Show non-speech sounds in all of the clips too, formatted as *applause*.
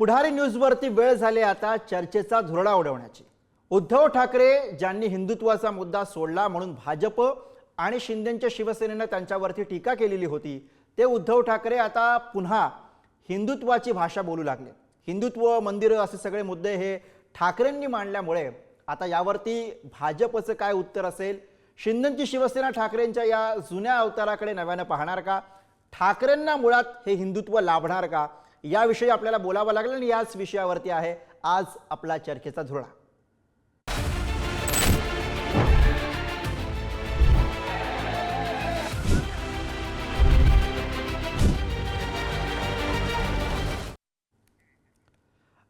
पुढारी न्यूजवरती वेळ झाली आता चर्चेचा धुरळा उडवण्याची. उद्धव ठाकरे ज्यांनी हिंदुत्वाचा मुद्दा सोडला म्हणून भाजप आणि शिंदेच्या शिवसेनेनं त्यांच्यावरती टीका केलेली होती ते उद्धव ठाकरे आता पुन्हा हिंदुत्वाची भाषा बोलू लागले. हिंदुत्व मंदिरं असे सगळे मुद्दे हे ठाकरेंनी मांडल्यामुळे आता यावरती भाजपचं काय उत्तर असेल? शिंदेची शिवसेना ठाकरेंच्या या जुन्या अवताराकडे नव्यानं पाहणार का? ठाकरेंना मुळात हे हिंदुत्व लाभणार का? याविषयी आपल्याला बोलावं लागलं आणि याच विषयावरती आहे आज आपला चर्चेचा धुरळा.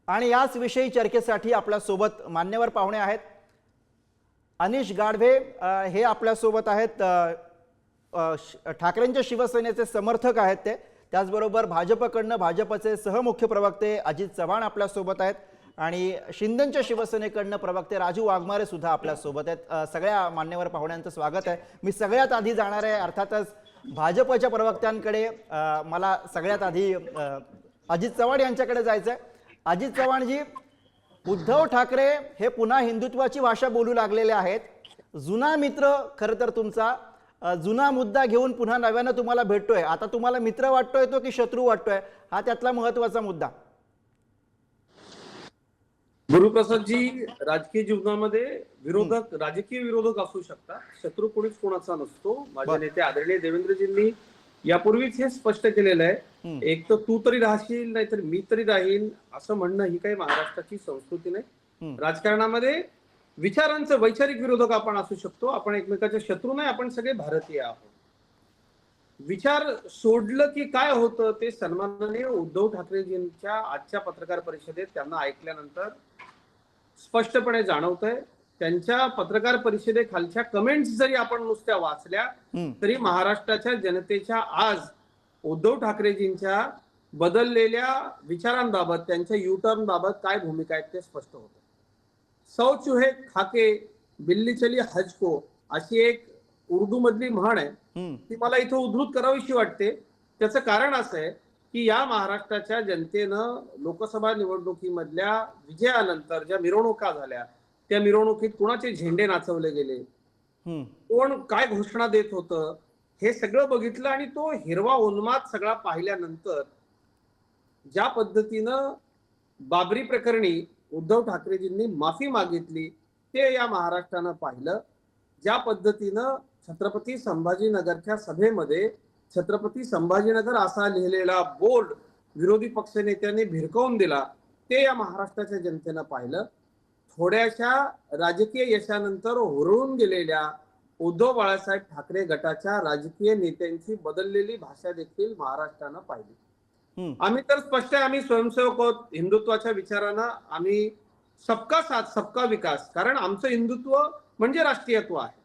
आणि याच विषयी चर्चेसाठी आपल्यासोबत मान्यवर पाहुणे आहेत. अनिश गाढवे हे आपल्यासोबत आहेत. ठाकरेंच्या शिवसेनेचे समर्थक आहेत ते. त्याचबरोबर भाजपकडनं भाजपचे सहमुख्य प्रवक्ते अजित चव्हाण आपल्यासोबत आहेत आणि शिंदेच्या शिवसेनेकडनं प्रवक्ते राजू वाघमारे सुद्धा आपल्यासोबत आहेत. सगळ्या मान्यवर पाहुण्यांचं स्वागत आहे. मी सगळ्यात आधी जाणार आहे अर्थातच भाजपच्या प्रवक्त्यांकडे. मला सगळ्यात आधी अजित चव्हाण यांच्याकडे जायचं आहे अजित चव्हाणजी उद्धव ठाकरे हे पुन्हा हिंदुत्वाची भाषा बोलू लागलेले आहेत. जुना मित्र खरं तर तुमचा जुना मुद्दा घेऊन पुन्हा नव्यानं तुम्हाला भेटतोय. आता तुम्हाला मित्र वाटतोय तो की शत्रू वाटतोय? हा त्यातला महत्त्वाचा मुद्दा. गुरुप्रसादजी राजकीय जीवनामध्ये विरोधक राजकीय विरोधक असू शकतात. शत्रू कोणीच कोणाचा नसतो. माझे. नेते आदरणीय देवेंद्रजींनी यापूर्वीच हे स्पष्ट केलेलं आहे. एक तर तू तरी राहशील नाहीतर मी तरी राहीन असं म्हणणं ही काही महाराष्ट्राची संस्कृती नाही. राजकारणामध्ये विचारांचं वैचारिक विरोधक आपण असू शकतो. आपण एकमेकाचे शत्रू नाही आपण सगळे भारतीय आहोत. विचार सोडलं की काय होतं ते सन्माननीय उद्धव ठाकरेजींच्या आजच्या पत्रकार परिषदेत त्यांना ऐकल्यानंतर स्पष्टपणे जाणवत आहे त्यांच्या पत्रकार परिषदेखालच्या कमेंट्स जरी आपण नुसत्या वाचल्या. तरी महाराष्ट्राच्या जनतेच्या आज उद्धव ठाकरेजींच्या बदललेल्या विचारांबाबत त्यांच्या युटर्न बाबत काय भूमिका आहेत ते स्पष्ट होतं सौ चुहे खाके बिल्ली चली हजको अशी एक उर्दू मधली म्हण आहे. ती मला इथं उद्धृत करावीशी वाटते त्याचं कारण असं आहे की या महाराष्ट्राच्या जनतेनं लोकसभा निवडणुकीमधल्या विजयानंतर ज्या मिरवणुका झाल्या त्या मिरवणुकीत कुणाचे झेंडे नाचवले गेले. कोण काय घोषणा देत होतं हे सगळं बघितलं आणि तो हिरवा उन्माद सगळा पाहिल्यानंतर ज्या पद्धतीनं बाबरी प्रकरणी उद्धव ठाकरेजींनी माफी मागितली ते या महाराष्ट्रानं पाहिलं. ज्या पद्धतीनं छत्रपती संभाजीनगरच्या सभेमध्ये छत्रपती संभाजीनगर असा लिहिलेला बोर्ड विरोधी पक्षनेत्यांनी भिरकवून दिला ते या महाराष्ट्राच्या जनतेनं पाहिलं. थोड्याशा राजकीय यशानंतर हुरळून गेलेल्या उद्धव बाळासाहेब ठाकरे गटाच्या राजकीय नेत्यांची बदललेली भाषा देखील महाराष्ट्रानं पाहिली. आम्ही तर स्पष्ट आहे आम्ही स्वयंसेवक आहोत. हिंदुत्वाच्या विचारानं आम्ही सबका साथ सबका विकास. कारण आमचं हिंदुत्व म्हणजे राष्ट्रीयत्व आहे.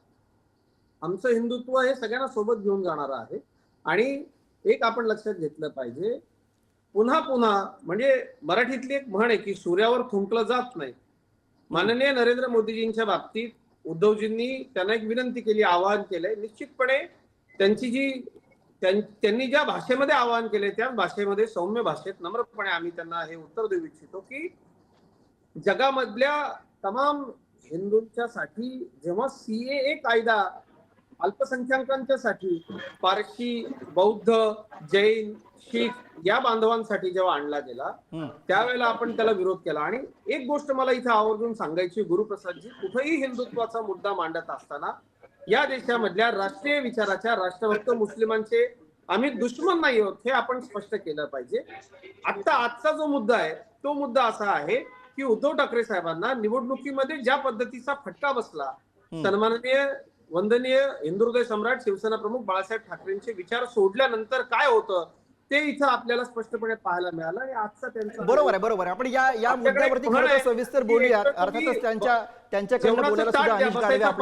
आमचं हिंदुत्व हे सगळ्यांना सोबत घेऊन जाणार आहे. आणि एक आपण लक्षात घेतलं पाहिजे पुन्हा पुन्हा म्हणजे मराठीतली एक म्हण आहे की सूर्यावर थुंकलं जात नाही. माननीय नरेंद्र मोदीजींच्या बाबतीत उद्धवजींनी त्यांना एक विनंती केली आवाहन केलंय. निश्चितपणे त्यांची जी त्यांनी ज्या भाषेमध्ये आवाहन केले त्या भाषेमध्ये सौम्य भाषेत नम्रपणे आम्ही त्यांना हे उत्तर देऊ इच्छितो की जगामधल्या तमाम हिंदूंच्या साठी जेव्हा सीएए कायदा अल्पसंख्याकांच्या साठी पारशी बौद्ध जैन शीख या बांधवांसाठी जेव्हा आणला गेला. त्यावेळेला आपण त्याला विरोध केला आणि एक गोष्ट मला इथे आवर्जून सांगायची गुरुप्रसादजी कुठेही हिंदुत्वाचा मुद्दा मांडत असताना या देशामधल्या राष्ट्रीय विचाराच्या राष्ट्रभक्त मुस्लिमांचे आम्ही दुश्मन नाही आहोत हे आपण स्पष्ट केलं पाहिजे. आता आजचा जो मुद्दा आहे तो मुद्दा असा आहे की उद्धव ठाकरे साहेबांना निवडणुकीमध्ये ज्या पद्धतीचा फटका बसला सन्माननीय वंदनीय हिंदुहृदय सम्राट शिवसेना प्रमुख बाळासाहेब ठाकरेंचे विचार सोडल्यानंतर काय होतं? ते इथं आपल्याला स्पष्टपणे पाहायला मिळालं आणि आजचा त्यांचा बरोबर आहे बरोबर आहे. आपण या या मुद्द्यावरती सविस्तर तुम्ही अर्थातच त्यांच्या त्यांच्याकडनं बोलायला सुद्धा अनिश गाडवे आहेत.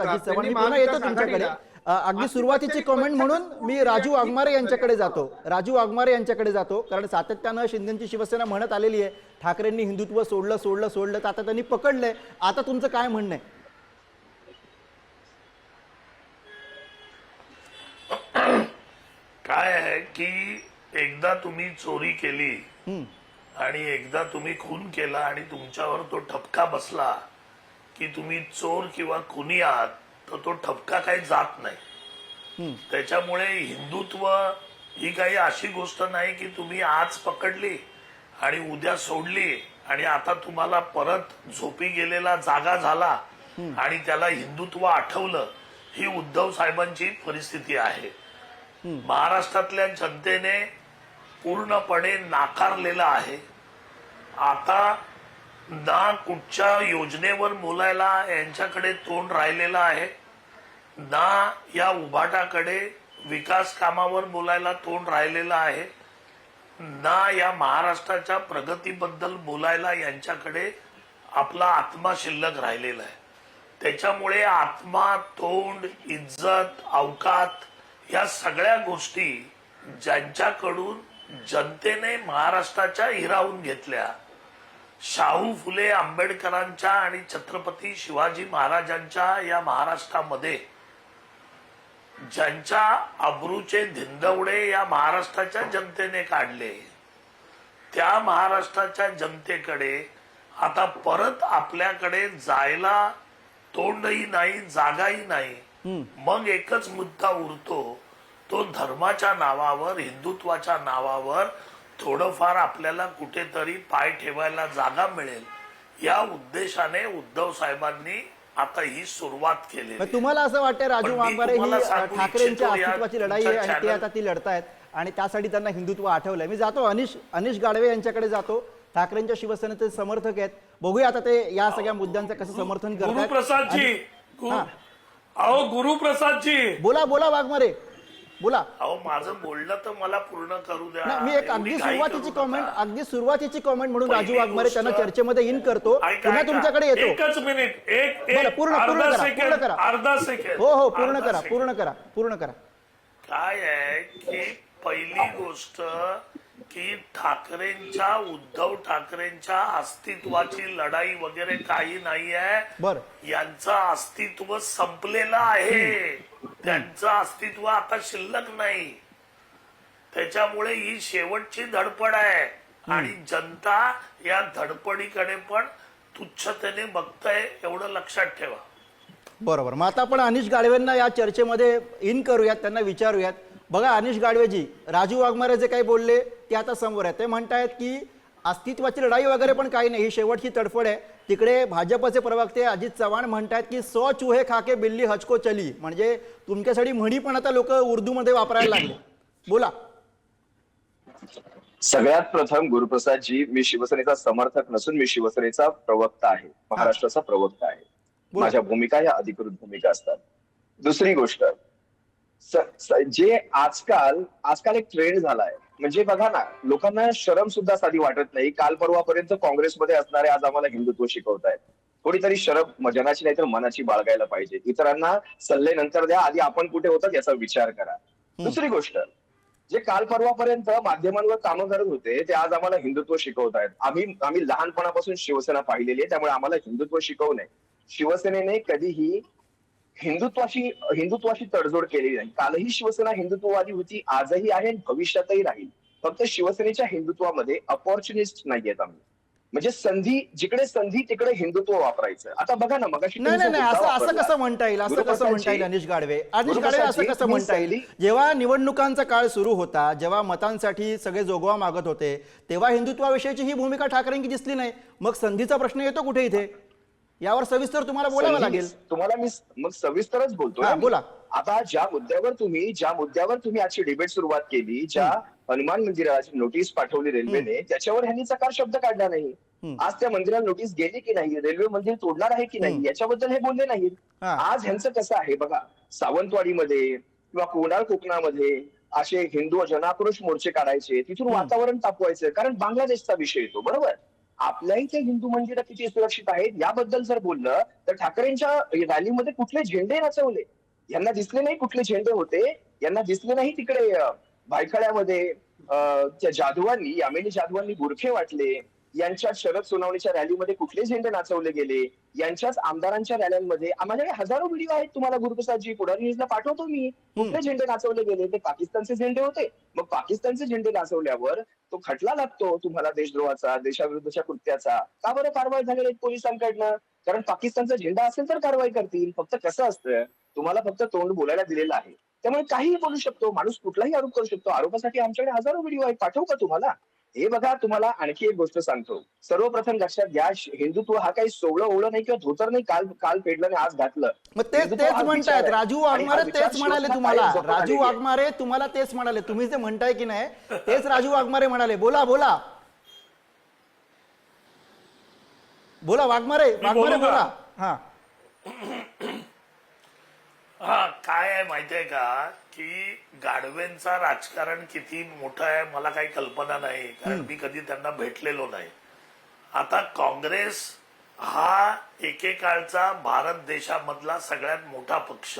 अजित चव्हाण. मी पुन्हा येतो तुमच्याकडे. अगदी सुरुवातीची कमेंट म्हणून मी राजू वाघमारे यांच्याकडे जातो. राजू वाघमारे यांच्याकडे जातो कारण सातत्यानं शिंदेची शिवसेना म्हणत आलेली आहे. ठाकरेंनी हिंदुत्व सोडलं सोडलं सोडलं तर आता त्यांनी पकडलंय. आता तुमचं काय म्हणणं आहे? काय आहे की एकदा तुम्ही चोरी केली आणि एकदा तुम्ही खून केला आणि तुमच्यावर तो ठपका बसला की तुम्ही चोर किंवा खुनी आहात तर तो ठपका काही जात नाही. त्याच्यामुळे हिंदुत्व ही काही अशी गोष्ट नाही की तुम्ही आज पकडली आणि उद्या सोडली आणि आता तुम्हाला परत झोपी गेलेला जागा झाला आणि त्याला हिंदुत्व आठवलं ही उद्धव साहेबांची परिस्थिती आहे. महाराष्ट्रातल्या जनतेने पूर्णपणे नाकारलेलं आहे. आता ना कुठच्या योजनेवर बोलायला यांच्याकडे तोंड राहिलेलं आहे ना या उभाटाकडे विकास कामावर बोलायला तोंड राहिलेलं आहे ना या महाराष्ट्राच्या प्रगतीबद्दल बोलायला यांच्याकडे आपला आत्मा शिल्लक राहिलेला आहे. त्याच्यामुळे आत्मा तोंड इज्जत अवकात या सगळ्या गोष्टी ज्यांच्याकडून जनतेने महाराष्ट्राच्या हिरावून घेतल्या. शाहू फुले आंबेडकरांच्या आणि छत्रपती शिवाजी महाराजांच्या या महाराष्ट्रामध्ये ज्यांच्या अब्रूचे धिंदवडे या महाराष्ट्राच्या जनतेने काढले. त्या महाराष्ट्राच्या जनतेकडे आता परत आपल्याकडे जायला तोंडही नाही जागाही नाही. मग एकच मुद्दा उरतो. तो धर्माच्या नावावर हिंदुत्वाच्या नावावर थोडंफार आपल्याला कुठेतरी पाय ठेवायला जागा मिळेल. या उद्देशाने उद्धव साहेबांनी आता ही सुरुवात केली तुम्हाला असं वाटतं राजू वाघमारे ही ठाकरेंच्या अस्तित्वाची लढाई आहे आणि ते तुमच्या आता ती लढतायत आणि त्यासाठी त्यांना हिंदुत्व आठवलंय. मी जातो अनिश अनिश गाडवे यांच्याकडे जातो. ठाकरेंच्या शिवसेनेचे समर्थक आहेत. बघूया आता ते या सगळ्या मुद्द्यांचं कसं समर्थन करतात हा. अहो गुरुप्रसादजी. बोला बोला वाघमारे. बोला. अहो माझं बोलणं तर मला पूर्ण करू द्या. नाही, मी एक एवढी अगदी घाई सुरुवातीची करू कॉमेंट नका. अगदी सुरुवातीची कॉमेंट म्हणून पहिली राजू वाघमारे त्यांना चर्चेमध्ये इन करतो. ऐका, पुन्हा ऐका. तुमच्याकडे येतो. एकच मिनिट एक बरं, पूर्ण- पूर्ण अर्धा करा, पूर्ण करा. अर्धा सेकंड हो हो पूर्ण अर्धा करा. पूर्ण करा पूर्ण करा. काय आहे की पहिली गोष्ट की ठाकरेंच्या उद्धव ठाकरेंच्या अस्तित्वाची लढाई वगैरे काही नाही आहे बर. यांचं अस्तित्व संपलेलं आहे. त्यांचं अस्तित्व आता शिल्लक नाही. त्याच्यामुळे ही शेवटची धडपड आहे. आणि जनता या धडपडीकडे पण तुच्छतेने बघताय एवढं लक्षात ठेवा. बरोबर. मग आता आपण अनिश गाडवेंना या चर्चेमध्ये इन करूयात त्यांना विचारूयात. बघा अनिश गाडवेजी राजू वाघमारे जे काही बोलले ते आता समोर आहे ते म्हणतायत की अस्तित्वाची लढाई वगैरे पण काही नाही. ही शेवटची तडफड आहे. तिकडे भाजपचे प्रवक्ते अजित चव्हाण म्हणतायत की सौ चुहे खाके बिल्ली हचको चली. म्हणजे तुमच्यासाठी म्हणी पण आता लोक उर्दूमध्ये वापरायला लागले. बोला. सगळ्यात प्रथम गुरुप्रसादजी मी शिवसेनेचा समर्थक नसून मी शिवसेनेचा प्रवक्ता आहे. महाराष्ट्राचा प्रवक्ता आहे. माझ्या भूमिका या अधिकृत भूमिका असतात. दुसरी गोष्ट जे आजकाल आजकाल एक ट्रेंड झालाय. म्हणजे बघा ना लोकांना शरम सुद्धा साधी वाटत नाही. काल परवापर्यंत काँग्रेसमध्ये असणारे आज आम्हाला हिंदुत्व शिकवतायत. थोडीतरी शरम जनाची नाही तर मनाची बाळगायला पाहिजे. इतरांना सल्ले नंतर द्या आधी आपण कुठे होतात याचा विचार करा. दुसरी गोष्ट जे काल परवापर्यंत माध्यमांवर कामं करत होते ते आज आम्हाला हिंदुत्व शिकवत आहेत आम्ही आम्ही लहानपणापासून शिवसेना पाहिलेली आहे त्यामुळे आम्हाला हिंदुत्व शिकवू नये. शिवसेनेने कधीही हिंदुत्वाशी हिंदुत्वाशी तडजोड केलेली नाही. कालही शिवसेना हिंदुत्ववादी होती आजही आहे आणि भविष्यातही राहील. फक्त शिवसेनेच्या हिंदुत्वामध्ये अपॉर्च्युनिस्ट नाहीयेत आम्ही. म्हणजे संधी जिकडे संधी तिकडे हिंदुत्व वापरायचं. आता बघा ना मग नाही नाही नाही असं असं कसं म्हणता येईल? असं कसं म्हणता येईल अनिश गाडवे? अनिश गाडवे असं कसं म्हणता येईल? जेव्हा निवडणुकांचा काळ सुरू होता जेव्हा मतांसाठी सगळे जोगवा मागत होते तेव्हा हिंदुत्वाविषयीची ही भूमिका ठाकरेंची दिसली नाही. मग संधीचा प्रश्न येतो कुठे इथे? यावर सविस्तर तुम्हाला बोलावं लागेल. तुम्हाला मी मग सविस्तरच बोलतो बोला. आता ज्या मुद्द्यावर तुम्ही ज्या मुद्द्यावर तुम्ही आजची डिबेट सुरुवात केली ज्या हनुमान मंदिराची नोटीस पाठवली रेल्वेने त्याच्यावर ह्यांनी चकार शब्द काढला नाही. आज त्या मंदिराला नोटीस गेली की नाही? रेल्वे मंदिर तोडणार आहे की नाही? याच्याबद्दल हे बोलले नाहीत. आज ह्यांचं कसं आहे? बघा सावंतवाडीमध्ये किंवा कोंडाळ कोकणामध्ये असे हिंदू जनाक्रोश मोर्चे काढायचे तिथून वातावरण तापवायचं कारण बांगलादेशचा विषय येतो बरोबर? आपल्याही ते हिंदू मंदिरं किती सुरक्षित आहेत याबद्दल जर बोललं तर ठाकरेंच्या रॅलीमध्ये कुठले झेंडे नाचवले यांना दिसले नाही कुठले झेंडे होते. यांना दिसले नाही तिकडे भायखळ्यामध्ये त्या जाधवांनी यामिनी जाधवांनी बुरखे वाटले. यांच्या शरद सोनवणीच्या रॅलीमध्ये कुठले झेंडे नाचवले गेले? यांच्याच आमदारांच्या रॅल्यांमध्ये माझ्याकडे हजारो व्हिडिओ आहेत तुम्हाला गुरुप्रसादजी पुढारी न्यूजला पाठवतो मी. कुठले झेंडे नाचवले गेले? ते पाकिस्तानचे झेंडे होते. मग पाकिस्तानचे झेंडे नाचवल्यावर तो खटला लागतो तुम्हाला देशद्रोहाचा देशाविरुद्धच्या कृत्याचा. का बरं कारवाई झाली नाही पोलिसांकडनं? कारण पाकिस्तानचा झेंडा असेल तर कारवाई करतील. फक्त कसं असतं? तुम्हाला फक्त तोंड बोलायला दिलेलं आहे. त्यामुळे काहीही बोलू शकतो. माणूस कुठलाही आरोप करू शकतो. आरोपासाठी आमच्याकडे हजारो व्हिडिओ आहेत. पाठवू का तुम्हाला? हे बघा तुम्हाला आणखी एक गोष्ट सांगतो. सर्वप्रथम लक्षात घ्या हिंदुत्व हा काही सोवळं ओवळं नाही किंवा धोतर नाही काल काल फेडलं आणि आज घातलं. मग तेच तेच म्हणतायत. राजू वाघमारे तेच म्हणाले तुम्हाला. राजू. वाघमारे तुम्हाला तेच म्हणाले. तुम्ही जे म्हणताय की नाही तेच राजू वाघमारे म्हणाले. बोला बोला. बोला वाघमारे. वाघमारे बोलू. हा. आहे माहितीये का की गाडवेंचा राजकारण किती मोठं आहे मला काही कल्पना नाही कारण मी कधी त्यांना भेटलेलो नाही. आता काँग्रेस हा एकेकाळचा भारत देशामधला सगळ्यात मोठा पक्ष.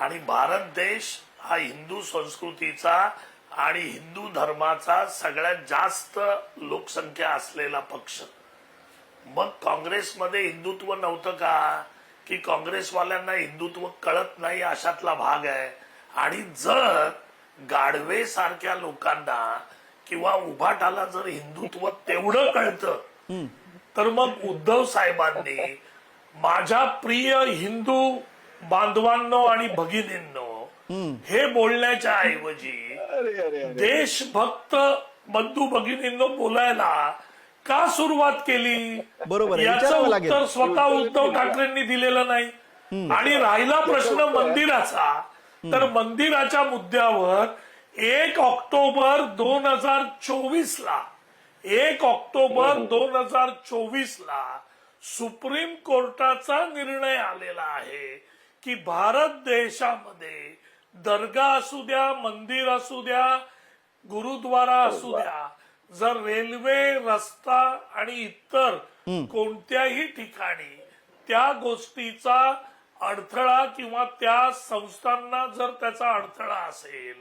आणि भारत देश हा हिंदू संस्कृतीचा आणि हिंदू धर्माचा सगळ्यात जास्त लोकसंख्या असलेला पक्ष. मग काँग्रेसमध्ये हिंदुत्व नव्हतं का? की काँग्रेसवाल्यांना हिंदुत्व कळत नाही अशातला भाग आहे. आणि जर गाढवे सारख्या लोकांना किंवा उभाटाला जर हिंदुत्व तेवढं कळतं तर मग उद्धव साहेबांनी माझ्या प्रिय हिंदू बांधवांनो आणि भगिनींनो हे बोलण्याच्या ऐवजी अरे अरे अरे. देशभक्त बंधू भगिनींनो बोलायला का सुरुवात केली? बरोबर आहे, याचं विचारावं लागेल. उत्तर स्वतः उद्धव ठाकरेंनी दिलेलं नाही. आणि राहिला प्रश्न मंदिराचा. तर मंदिराच्या मुद्द्यावर एक ऑक्टोबर दोन हजार चोवीस ला एक ऑक्टोबर दोन हजार चोवीस ला सुप्रीम कोर्टाचा निर्णय आलेला आहे की भारत देशामध्ये दर्गा असू द्या मंदिर असू द्या गुरुद्वारा असू द्या जर रेल्वे रस्ता आणि इतर कोणत्याही ठिकाणी त्या गोष्टीचा अडथळा किंवा त्या संस्थांना जर त्याचा अडथळा असेल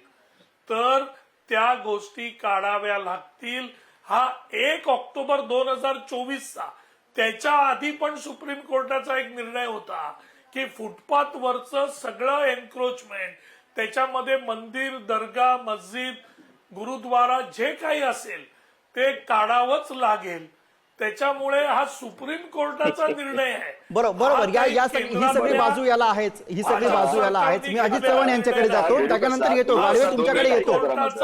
तर त्या गोष्टी काढाव्या लागतील. हा एक ऑक्टोबर दोन हजार चोवीसचा त्याच्या आधी पण सुप्रीम कोर्टाचा एक निर्णय होता की फुटपाथ वरचं सगळं एन्क्रोचमेंट त्याच्यामध्ये मंदिर दर्गा मस्जिद गुरुद्वारा जे काही असेल ते काढावंच लागेल. त्याच्यामुळे हा सुप्रीम कोर्टाचा *laughs* निर्णय आहे. बरोबर बरोबर हा या या सगळी ही सगळी बाजू याला आहेच. ही सगळी बाजू याला आहेच. मी अजित चव्हाण यांच्याकडे जातो. त्याच्यानंतर येतो. गाडवे तुमच्याकडे येतो.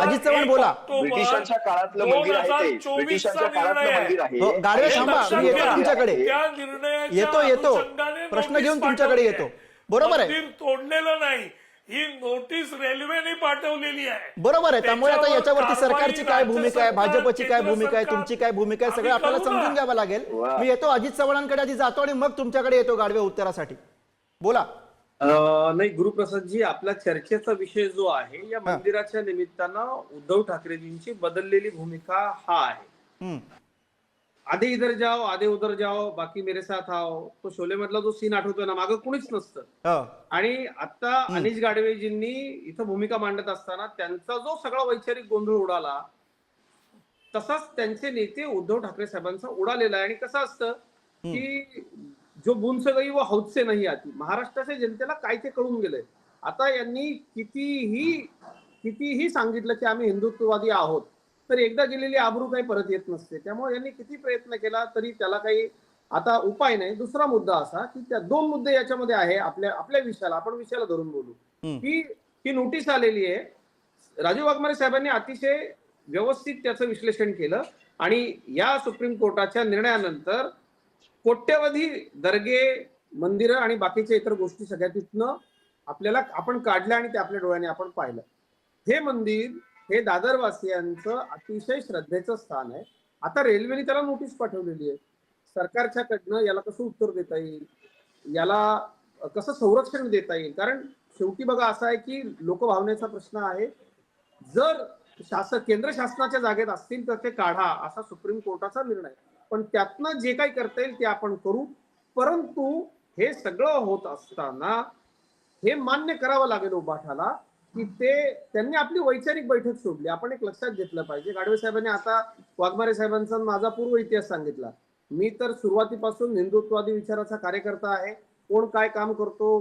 अजित चव्हाण बोला. ब्रिटिशांच्या काळातलं मंदिर आहे ते. ब्रिटिशांच्या काळातलं मंदिर आहे. हो, गाडवे हे थांबा, लक्षात मी येतो घ्या. तुमच्याकडे. त्या निर्णयाच्या येतो येतो. अनुषंगाने प्रश्न नोटीस घेऊन तुमच्याकडे पाठवली येतो. आहे. बरोबर आहे. मंदिर तोडलेलं नाही. ही नोटीस रेल्वेने पाठवलेली आहे. बरोबर आहे. त्यामुळे आता याच्यावरती सरकारची काय भूमिका आहे? भाजपची काय भूमिका आहे? तुमची काय भूमिका आहे? सगळं आपल्याला. समजून घ्यावं लागेल. मी येतो अजित चव्हाणांकडे आधी जातो आणि मग तुमच्याकडे येतो गाडवे उत्तरासाठी. बोला. नाही गुरुप्रसादजी आपला चर्चेचा विषय जो आहे या मंदिराच्या निमित्तानं उद्धव ठाकरेजींची बदललेली भूमिका हा आहे. हम्म. आधे इधर जाओ आधे उधर जाओ बाकी मेरे साथ आओ. तो शोले मधला जो सीन आठवतोय ना मागं कुणीच नसतं. हो. आणि आता अनिश गाडवेजींनी इथं भूमिका मांडत असताना त्यांचा जो सगळा वैचारिक गोंधळ उडाला तसाच त्यांचे नेते उद्धव ठाकरे साहेबांचा उडालेला आहे. आणि कसं असतं की जो बुंस गई व हौदसे नाही आती महाराष्ट्राच्या जनतेला काय ते कळून गेलंय. आता यांनी कितीही कितीही सांगितलं की आम्ही हिंदुत्ववादी आहोत तर एकदा गेलेली आबरू काही परत येत नसते. त्यामुळे यांनी किती प्रयत्न केला तरी त्याला काही आता उपाय नाही. दुसरा मुद्दा असा की त्या दोन मुद्दे याच्यामध्ये आहे आपल्या आपल्या विषयाला. आपण विषयाला धरून बोलू. की ही नोटीस आलेली आहे. राजू वाघमारे साहेबांनी अतिशय व्यवस्थित त्याचं विश्लेषण केलं आणि या सुप्रीम कोर्टाच्या निर्णयानंतर कोट्यवधी दर्गे मंदिरं आणि बाकीच्या इतर गोष्टी सगळ्या तिथनं आपल्याला आपण काढल्या आणि ते आपल्या डोळ्याने आपण पाहिलं. हे मंदिर हे दादरवासियांचं अतिशय श्रद्धेचं स्थान आहे. आता रेल्वेने त्याला नोटीस पाठवलेली आहे. सरकारच्याकडनं याला कसं उत्तर देता येईल? याला कसं संरक्षण देता येईल? कारण शेवटी बघा असं आहे की लोकभावनेचा प्रश्न आहे. जर शासक केंद्र शासनाच्या जागेत असतील तर ते काढा असा सुप्रीम कोर्टाचा निर्णय. पण त्यातनं जे काही करता येईल ते आपण करू. परंतु हे सगळं होत असताना हे मान्य करावं लागेल उभाठाला. की ते त्यांनी आपली वैचारिक बैठक सोडली. आपण एक लक्षात घेतलं पाहिजे. गाडवे साहेबांनी आता वाघमारे साहेबांचा माझा पूर्व इतिहास सांगितला. मी तर सुरुवातीपासून हिंदुत्ववादी विचाराचा कार्यकर्ता आहे. कोण काय काम करतो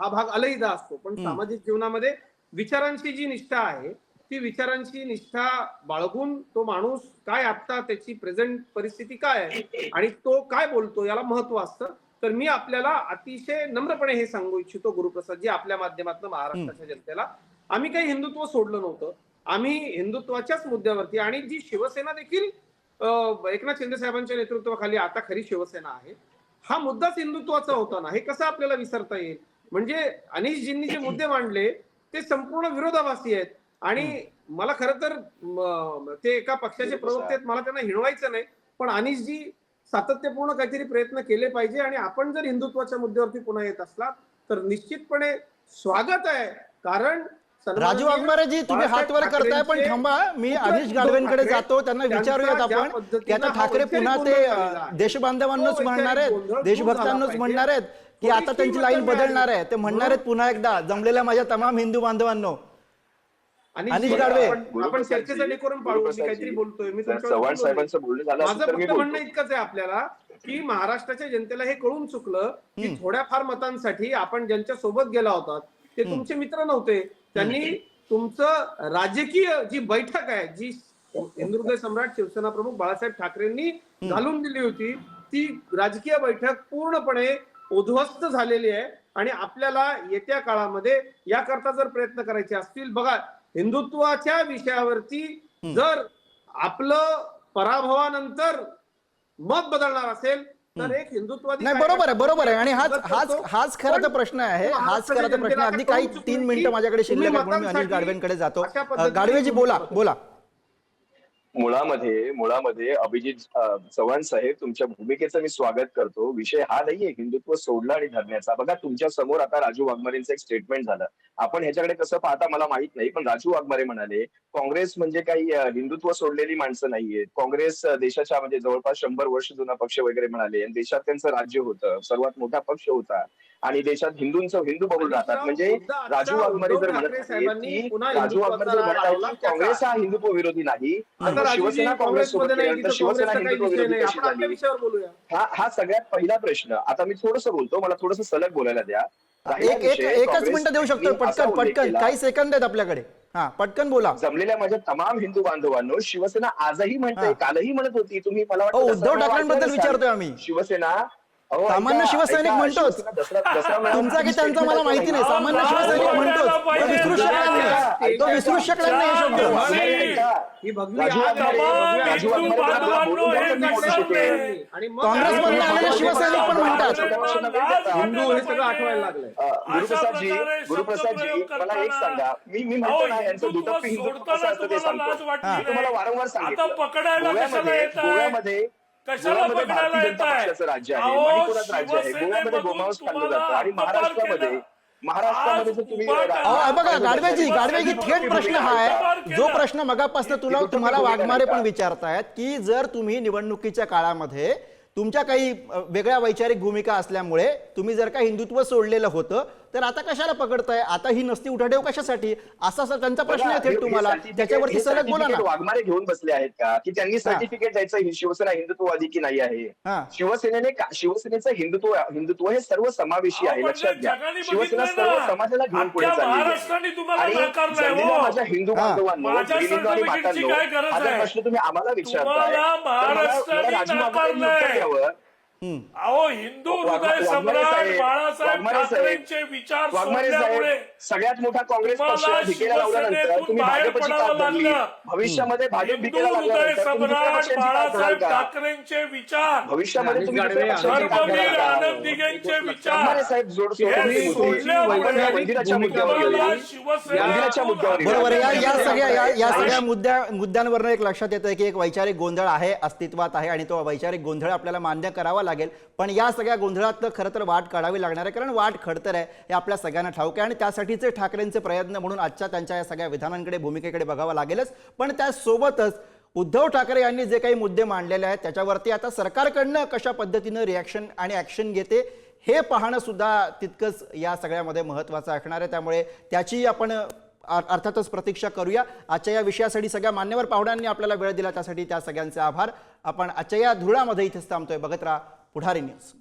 हा भाग अलहीदा असतो. पण. सामाजिक जीवनामध्ये विचारांची जी निष्ठा आहे ती विचारांची निष्ठा बाळगून तो माणूस काय आता त्याची प्रेझेंट परिस्थिती काय आहे आणि तो काय बोलतो याला महत्त्व असतं. तर मी आपल्याला अतिशय नम्रपणे हे सांगू इच्छितो गुरुप्रसादजी आपल्या माध्यमातून महाराष्ट्राच्या जनतेला. आम्ही काही हिंदुत्व सोडलं नव्हतं. आम्ही हिंदुत्वाच्याच मुद्द्यावरती आणि जी शिवसेना देखील एकनाथ शिंदे साहेबांच्या नेतृत्वाखाली आता खरी शिवसेना आहे हा मुद्दाच हिंदुत्वाचा होता ना. हे कसं आपल्याला विसरता येईल? म्हणजे अनिशजींनी जे मुद्दे मांडले ते संपूर्ण विरोधाभासी आहेत. आणि मला खरं तर ते एका पक्षाचे प्रवक्ते आहेत मला त्यांना हिणवायचं नाही. पण अनिशजी सातत्यपूर्ण काहीतरी प्रयत्न केले पाहिजे आणि आपण जर हिंदुत्वाच्या मुद्द्यावरती पुन्हा येत असला तर निश्चितपणे स्वागत आहे. कारण राजू वाघमारेजी तुम्ही हात वर बाळासाहेब करताय पण थांबा मी अनिश गाडवेंकडे जातो त्यांना विचारूयात आपण. की आता हा ठाकरे पुन्हा ते. देशबांधवांनाच तो म्हणणार आहेत. देशभक्तांनाच. म्हणणार आहेत की आता त्यांची लाईन बदलणार आहे. ते म्हणणार आहेत पुन्हा एकदा जमलेल्या माझ्या तमाम हिंदू बांधवांनो. आणि गाडवे. आपण- डेकोरम पाळू मी काहीतरी बोलतोय. मी चव्हाण साहेबांचं बोलणं झालं माझं फक्त म्हणणं इतकंच आहे आपल्याला की महाराष्ट्राच्या जनतेला हे कळून चुकलं की थोड्याफार मतांसाठी आपण ज्यांच्या सोबत गेला होता ते तुमचे मित्र नव्हते. त्यांनी तुमचं राजकीय जी बैठक आहे जी हिंदुहृदय सम्राट शिवसेना प्रमुख बाळासाहेब ठाकरेंनी घालून दिली होती ती राजकीय बैठक पूर्णपणे उद्ध्वस्त झालेली आहे. आणि आपल्याला येत्या काळामध्ये याकरता जर प्रयत्न करायचे असतील बघा हिंदुत्वाच्या विषयावरती जर आपलं पराभवानंतर मत बदलणार असेल तर एक हिंदुत्वादी नाही बरोबर आहे बरोबर आहे. आणि हाच हाच. हाच खरा तर प्रश्न आहे. हाच खरा तर प्रश्न अगदी काही तीन मिनिटं माझ्याकडे शिल्लक म्हणून मी अनिल गाडवेंकडे जातो. गाडवेजी बोला. बोला. मुळामध्ये मुळामध्ये अभिजित चव्हाण साहेब तुमच्या भूमिकेचं मी स्वागत करतो. विषय हा नाहीये हिंदुत्व सोडलं आणि धरण्याचा. बघा तुमच्यासमोर आता राजू वाघमारेंचं एक स्टेटमेंट झालं. आपण ह्याच्याकडे कसं पाहता मला माहीत नाही पण राजू वाघमारे म्हणाले काँग्रेस म्हणजे काही हिंदुत्व सोडलेली माणसं नाहीये काँग्रेस देशाच्या म्हणजे जवळपास शंभर वर्ष जुना पक्ष वगैरे म्हणाले आणि देशात त्यांचं राज्य होतं. सर्वात मोठा पक्ष होता. आणि देशात हिंदूंचं हिंदू बहुल राहतात. म्हणजे राजू वाघमारे जर म्हणत की पुन्हा राजू वाघमारे जर म्हणत. काँग्रेस हा हिंदुत्व विरोधी नाही शिवसेना काँग्रेस सोबत शिवसेना हिंदुत्व विरोधी नाही. कशी झाली विषयावर बोलूया. हा हा सगळ्यात पहिला प्रश्न. आता मी थोडस बोलतो मला थोडस सलग बोलायला द्या. एकच मिनिटं देऊ शकतो पटकन पटकन. काही सेकंद आहेत आपल्याकडे. हा पटकन बोला. जमलेल्या माझ्या तमाम हिंदू बांधवांनो शिवसेना आजही म्हणते हा. कालही म्हणत होती तुम्ही मला अहो, वाटतं उद्धव ठाकरेंबद्दल. विचारतोय आम्ही. शिवसेना सामान्य शिवसैनिक म्हणतोच. तुमचा की त्यांचा मला माहिती नाही. सामान्य शिवसैनिक वाटायला म्हणतोच. तो पाहिजे. विसरू शकला नाही. तो विसरू शकला नाही हे. ही हे काँग्रेसमधले राजू आलेले शिवसैनिक पण म्हणतात. हिंदू हे सगळं आठवायला लागलंय गुरुप्रसादजी गुरुप्रसादजी मला एक सांगा. मी मी म्हणतो ना यांचं दुटप्पी हिंदुत्व कसं असतं ते सांगतो. तुम्हाला वारंवार आता सांगितलं गोव्यामध्ये कशाला गोव्यामध्ये भारतीय येत जनता आहे पक्षाचं राज्य आहे. अहो, मणिपुरात राज्य आहे. गोव्यामध्ये शिवसेनेमधून गोमांस खाल्लं तुम्हाला जातं आणि हद्दपार महाराष्ट्रामध्ये केलं. महाराष्ट्रामध्ये जर तुम्ही आज उभा अहो बघा गाडवेजी गाडवेजी थेट प्रश्न हा आहे. जो प्रश्न मगापासून तुला ही तुम्हाला वाघमारे पण का? विचारतायत की जर तुम्ही निवडणुकीच्या काळामध्ये तुमच्या काही अ, वेगळ्या वैचारिक भूमिका असल्यामुळे तुम्ही जर का हिंदुत्व सोडलेलं होतं तर आता कशाला पकडताय आता ही नसती उठाठेव कशासाठी असा असा त्यांचा प्रश्न आहे थेट हे- तुम्हाला त्याच्यावरती सलग बोला ना वाघमारे घेऊन बसले आहेत का की त्यांनी सर्टिफिकेट द्यायचं ही शिवसेना हिंदुत्ववादी की नाही आहे हा. शिवसेनेने शिवसेनेचं हिंदुत्व हिंदुत्व हे सर्व समावेशी आहे लक्षात घ्या शिवसेना सर्व ना. समाजाला घेऊन पुढे हो. माझ्या हिंदू हा. बांधवांनो हा? प्रश्न तुम्ही आम्हाला विचारताय तुम्हाला तर मला- मला महाराष्ट्राने राजू वाघमारेंनी उत्तर नाकारलंय. द्यावं अहो हिंदू हृदय सम्राट साहेब, बाळासाहेब ठाकरेंचे विचार सोडल्यामुळे सगळ्यात मोठा काँग्रेस पक्ष भिकेला लावल्यानंतर शिवसेनेतून तुम्ही भाजपची. भविष्यामध्ये भाजप हिंदू भिकेला हृदय सम्राट बाळासाहेब ठाकरेंचे विचार. भविष्यामध्ये तुम्ही धर्मवीर? आनंद दिघेंचे विचार. साहेब जोड मंदिराच्या मुद्द्यावर मंदिराच्या मुद्द्यावर. बरोबर. या या सगळ्या या या आणि- सगळ्या मुद्द्या मुद्द्यांवरनं एक लक्षात येतं की एक वैचारिक गोंधळ आहे अस्तित्वात आहे आणि तो वैचारिक गोंधळ आपल्याला मान्य करावा लागेल. पण या सगळ्या गोंधळात खरं तर वाट काढावी लागणार आहे कारण वाट खडतर आहे हे आपल्या सगळ्यांना ठाऊक आहे. आणि त्यासाठीचे ठाकरेंचे प्रयत्न म्हणून आजच्या त्यांच्या या सगळ्या विधानांकडे भूमिकेकडे बघावं लागेलच. पण त्यासोबतच उद्धव ठाकरे यांनी जे काही मुद्दे मांडलेले आहेत त्याच्यावरती आता सरकारकडनं कशा पद्धतीनं रिॲक्शन आणि ॲक्शन घेते हे पाहणं सुद्धा तितकंच या सगळ्यामध्ये महत्त्वाचं असणार आहे. त्यामुळे त्याची आपण अर्थातच प्रतीक्षा करूया. आजच्या या विषयासाठी सगळ्या मान्यवर पाहुण्यांनी आपल्याला वेळ दिला त्यासाठी त्या सगळ्यांचे आभार. आपण आजच्या या धुळामध्ये इथेच थांबतोय. बघत राहा. पुढारी न्यूज